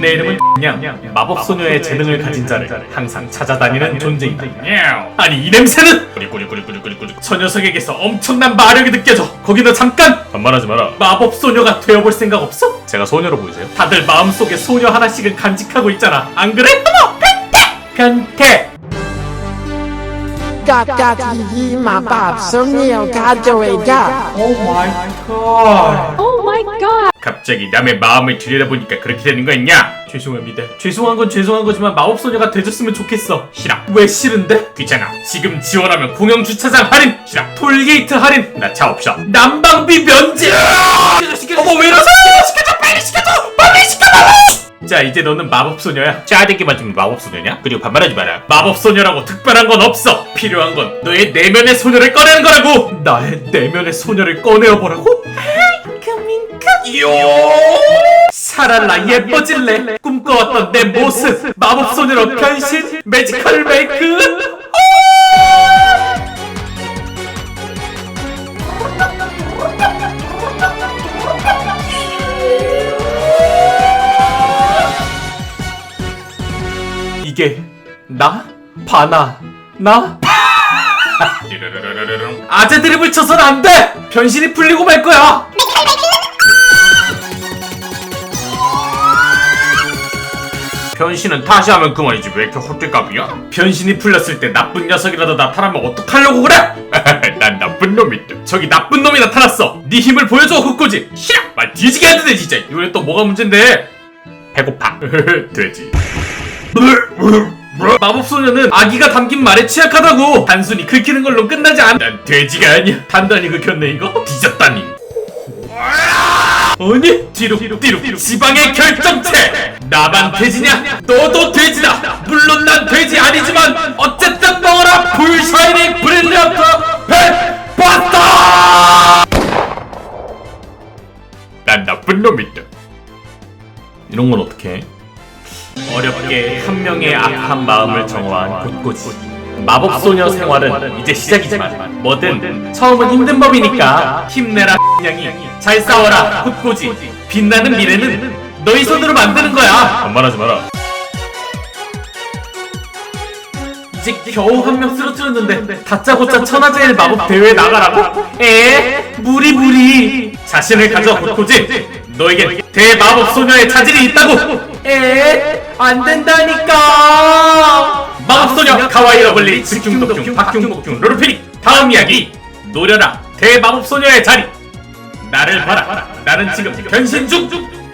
내 이름은 그냥 마법소녀의 재능을 가진 자를 항상 찾아다니는 존재이다. 아니 이 냄새는 저 녀석에게서 엄청난 마력이 느껴져. 거기다 잠깐 반말하지 마라. 마법 소녀가 되어볼 생각 없어? 제가 소녀로 보이세요? 다들 마음속에 소녀 하나씩은 간직하고 있잖아. 안 그래? 어머 변태! 깍깍 이마 밥 소녀 가져외가. 오 마이 갓. 오 마이 갓. 갑자기 남의 마음을 들여다보니까 그렇게 되는 거 있냐? 죄송합니다. 죄송한 건 죄송한 거지만 마법소녀가 돼줬으면 좋겠어. 싫어. 왜 싫은데? 귀찮아. 지금 지원하면 공영 주차장 할인. 싫어. 톨게이트 할인. 나 차 없어. 난방비 면제. 어머 왜 이러세요? 시켜줘 빨리 시켜줘 빨리 시켜줘. 자 이제 너는 마법소녀야 짜대기만 좀 마법소녀냐? 그리고 반말하지 마라 마법소녀라고 특별한 건 없어 필요한 건 너의 내면의 소녀를 꺼내는 거라고 나의 내면의 소녀를 꺼내어 보라고? 요 살아라 예뻐질래 꿈꿔왔던 내 모습 마법소녀로 변신 매지컬 메이크 이게 나? 바나 나? 아재 드립을 쳐선 안 돼! 변신이 풀리고 말 거야! 변신은 다시 하면 그만이지. 왜 이렇게 헛들갑이야? 변신이 풀렸을 때 나쁜 녀석이라도 나타나면 어떡하려고 그래? 난 나쁜 놈이다 저기 나쁜 놈이 나타났어. 네 힘을 보여줘 흑고지. 싫어! 말 뒤지게 하는데 진짜. 이번엔 또 뭐가 문제인데? 배고파. 돼지. 마법소녀는 아기가 담긴 말에 취약하다고. 단순히 긁히는 걸로 끝나지 않... 난 돼지가 아니야. 단단히 긁혔네 이거. 뒤졌다니. 아니? 뒤로 뒤로. 지방의 결정체 나만 돼지냐? 너도 돼지다. 물론 난 돼지 아니지만 어쨌든 먹어라. 불샤이닝 브릴리언트 펫바스터 난 나쁜 놈이다. 이런 건 어떻게 어렵게 한 명의 악한 마음을 정화한 곳곳이. 마법 소녀 생활은 이제 시작이지만 뭐든 처음은 힘든 법이니까 힘내라 양이. 잘 싸워라 굿고지 빛나는 미래는 너희 손으로 만드는 거야. 반말하지 마라. 이제 겨우 한 명 쓰러뜨렸는데 다짜고짜 천하제일 마법 대회에 나가라고? 에? 무리 무리. 자신을 가져 굿고지. 너에겐 대마법 소녀의 자질이 있다고. 에? 안 된다니까. 마법 소녀 카와이 러블리 즉중 독중 박중 복중 로르피닉 다음 이야기. 노려라. 대마법 소녀의 자리. 나를 봐라. 나는 지금 변신 중